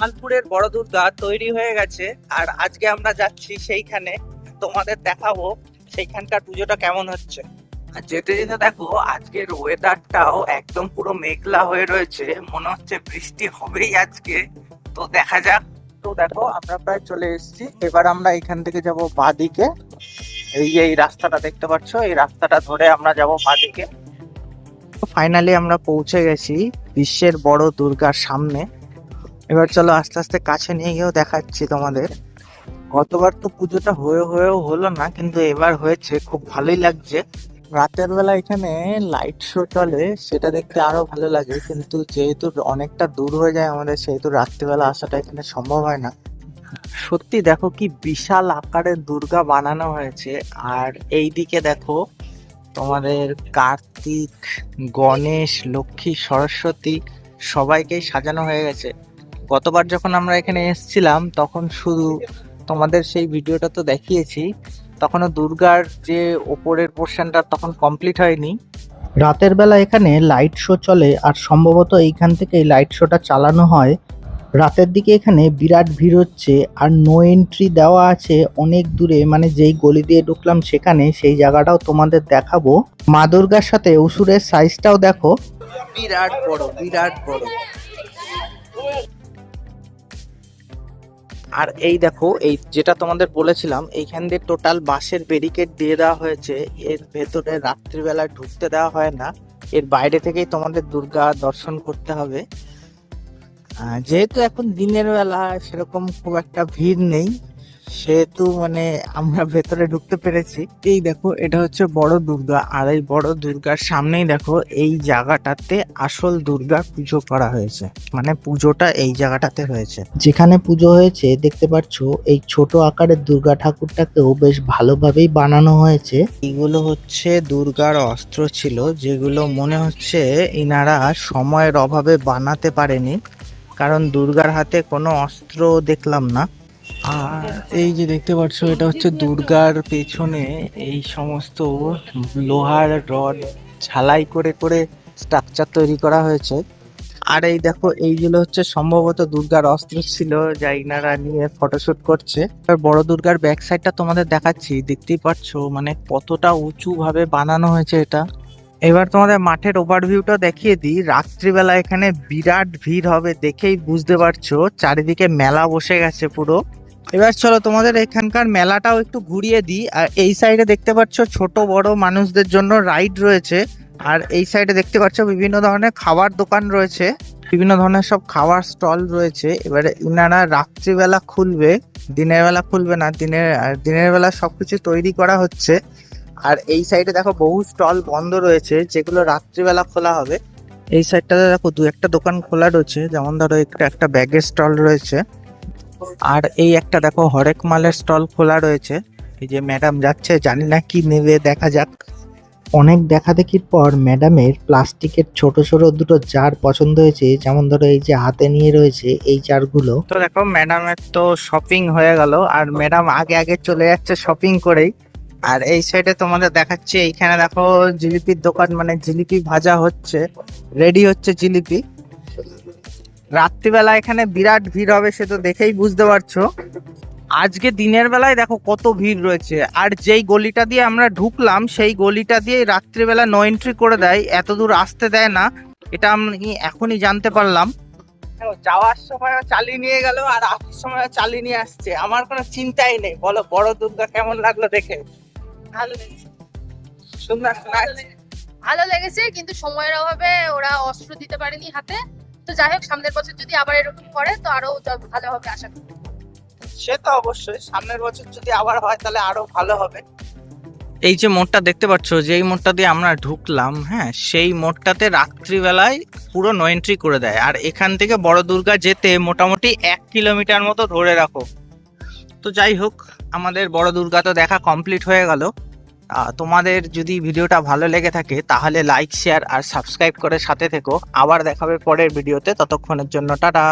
মালপুরের বড় দুর্গা তৈরি হয়ে গেছে, আর আজকে আমরা যাচ্ছি সেইখানে, তোমাদের দেখাবো সেইখানকার পুজোটা কেমন হচ্ছে। আর যেতে যেতে দেখো, আজকের ওয়েদারটাও একদম পুরো মেঘলা হয়ে রয়েছে, মনে হচ্ছে বৃষ্টি হবেই আজকে। তো দেখা যাক। তো দেখো, আমরা প্রায় চলে এসেছি। এবার আমরা এখান থেকে যাব বাদিকে। এই যে এই রাস্তাটা দেখতে পাচ্ছ, এই রাস্তাটা ধরে আমরা যাব বাদিকে। ফাইনালি আমরা পৌঁছে গেছি বিশ্বের বড় দুর্গার সামনে। এবার চলো আস্তে আস্তে কাছে নিয়ে গিয়েও দেখাচ্ছি তোমাদের। গতবার তো পুজোটা হয়ে হয়েও হলো না, কিন্তু এবার হয়েছে, খুব ভালোই লাগছে। রাতের বেলা এখানে লাইট শো চলে, সেটা দেখতে আরও ভালো লাগে, কিন্তু যেহেতু অনেকটা দূর হয়ে যায় আমাদের, সেহেতু রাত্রিবেলা আসাটা এখানে সম্ভব হয় না। সত্যি দেখো কি বিশাল আকারের দুর্গা বানানো হয়েছে, আর এইদিকে দেখো তোমাদের কার্তিক, গণেশ, লক্ষ্মী, সরস্বতী, সবাইকেই সাজানো হয়ে গেছে। গতবার যখন আমরা এখানে এসেছিলাম তখন শুধু তোমাদের সেই ভিডিওটা তো দেখিয়েছি তখনও দুর্গার যে ওপরের পোর্শনটা তখন কমপ্লিট হয়নি। রাতের বেলা এখানে লাইট শো চলে আর সম্ভবত এইখান থেকে এই লাইট শোটা চালানো হয়। রাতের দিকে এখানে বিরাট ভিড় হচ্ছে আর নো এন্ট্রি দেওয়া আছে অনেক দূরে মানে যেই গলি দিয়ে ঢুকলাম সেখানে সেই জায়গাটাও তোমাদের দেখাবো। মা দুর্গার সাথে অসুরের সাইজটাও দেখো। বিরাট বড় বিরাট বড়। আর এই দেখো, এই যেটা তোমাদের বলেছিলাম, এইখান দিয়ে টোটাল বাঁশের ব্যারিকেড দিয়ে দেওয়া হয়েছে। এর ভেতরে রাত্রিবেলায় ঢুকতে দেওয়া হয় না। এর বাইরে থেকেই তোমাদের দুর্গা দর্শন করতে হবে। যেহেতু এখন দিনের বেলা, সেরকম খুব একটা ভিড় নেই। সেহেতু মানে আমরা ভেতরে ঢুকতে পেরেছি। এই দেখো, এটা হচ্ছে বড় দুর্গা। আর এই বড় দুর্গার সামনেই দেখো, এই জায়গাটাতে আসল দুর্গা পুজো করা হয়েছে। মানে পুজোটা এই জায়গাটাতে হয়েছে। যেখানে পুজো হয়েছে, দেখতে পাচ্ছ, এই ছোট আকারের দুর্গা ঠাকুরটাকেও বেশ ভালোভাবেই বানানো হয়েছে। এগুলো হচ্ছে দুর্গার অস্ত্র ছিল, যেগুলো মনে হচ্ছে ইনারা সময়ের অভাবে বানাতে পারেনি। কারণ দুর্গার হাতে কোনো অস্ত্র দেখলাম না। আর এই যে দেখতে পাচ্ছ, এটা হচ্ছে দুর্গার পেছনে এই সমস্ত লোহার রড ঝালাই করে করে স্ট্রাকচার তৈরি করা হয়েছে। আর এই দেখো, এইগুলো হচ্ছে সম্ভবত দুর্গার অস্ত্র ছিল, যা ইনারা নিয়ে ফটোশুট করছে। আর বড় দুর্গার ব্যাক সাইডটা তোমাদের দেখাচ্ছি, দেখতেই পাচ্ছ মানে কতটা উঁচু ভাবে বানানো হয়েছে এটা। এবার তোমাদের মাঠের ওভারভিউটা দেখিয়ে দিই, রাত্রিবেলা এখানে বিরাট ভিড় হবে দেখেই বুঝতে পারছ, চারিদিকে মেলা বসে গেছে পুরো। এবার চলো তোমাদের এখানকার মেলাটাও একটু ঘুরিয়ে দিই। আর এই সাইডে দেখতে পাচ্ছ ছোট বড় মানুষদের জন্য রাইড রয়েছে। আর এই সাইডে দেখতে পাচ্ছ বিভিন্ন ধরনের খাবার দোকান রয়েছে। বিভিন্ন ধরনের সব খাবার স্টল রয়েছে। এবারে ইনারা রাত্রিবেলা খুলবে। দিনের বেলা খুলবে না, দিনের, আর দিনের বেলা সবকিছু তৈরি করা হচ্ছে। আর এই সাইডে দেখো বহু স্টল বন্ধ রয়েছে, যেগুলো রাত্রিবেলা খোলা হবে। এই সাইডটাতে দেখো দু একটা দোকান খোলা রয়েছে। যেমন ধরো একটা একটা ব্যাগের স্টল রয়েছে। আর এই একটা দেখো, হরেক মালের স্টল খোলা রয়েছে। এই যে ম্যাডাম যাচ্ছে, জানি না কি নেবে, দেখা যাক। অনেক দেখা দেখির পর ম্যাডামের প্লাস্টিকের ছোট ছোট দুটো জার পছন্দ হয়েছে। যেমন ধরো এই যে হাতে নিয়ে রয়েছে এই জারগুলো। তো দেখো, ম্যাডামের তো শপিং হয়ে গেল। আর ম্যাডাম আগে আগে চলে যাচ্ছে শপিং করেই। আর এই সাইডে তোমাদের দেখাচ্ছি, এইখানে দেখো জিলিপির দোকান মানে জিলিপি ভাজা হচ্ছে। রেডি হচ্ছে জিলিপি। রাত্রিবেলা এখানে বিরাট ভিড় হবে সে তো দেখেই বুঝতে পারছ। আজকে দিনের বেলায় দেখো কত ভিড় রয়েছে। আর যেই গলিটা দিয়ে আমরা ঢুকলাম সেই গলিটা দিয়ে রাত্রিবেলা নো এন্ট্রি করে দেয়। এত দূর আসতে দেয় না এটা আমি এখনই জানতে পারলাম। যাওয়ার সময় চালিয়ে নিয়ে গেল আর আসার সময় চালিয়ে নিয়ে আসছে। আমার কোনো চিন্তাই নেই। বলো বড় দুর্গা কেমন লাগল দেখে? ভালো লেগেছে। সুন্দর ভালো লেগেছে কিন্তু সময়ের অভাবে ওরা অস্ত্র দিতে পারেনি হাতে। তো যাই হোক সামনের বছর যদি আবার এরকম করে তো আরও ভালো হবে আশা করি। সে তো অবশ্যই সামনের বছর যদি আবার হয় তাহলে আরও ভালো হবে। এই যে মোড়টা দেখতে পাচ্ছ যেই মোড়টা দিয়ে আমরা ঢুকলাম হ্যাঁ সেই মোড়টাতে রাত্রিবেলায় পুরো নো এন্ট্রি করে দেয়। আর এখান থেকে বড় দুর্গা যেতে মোটামুটি এক কিলোমিটার মতো ধরে রাখো। তো যাই হোক আমাদের বড় দুর্গা তো দেখা কমপ্লিট হয়ে গেল। তোমাদের যদি ভিডিওটা ভালো লেগে থাকে, তাহলে লাইক শেয়ার আর সাবস্ক্রাইব করে সাথে থেকো। আবার দেখাবে পরের ভিডিওতে। ততক্ষণের জন্য টাটা।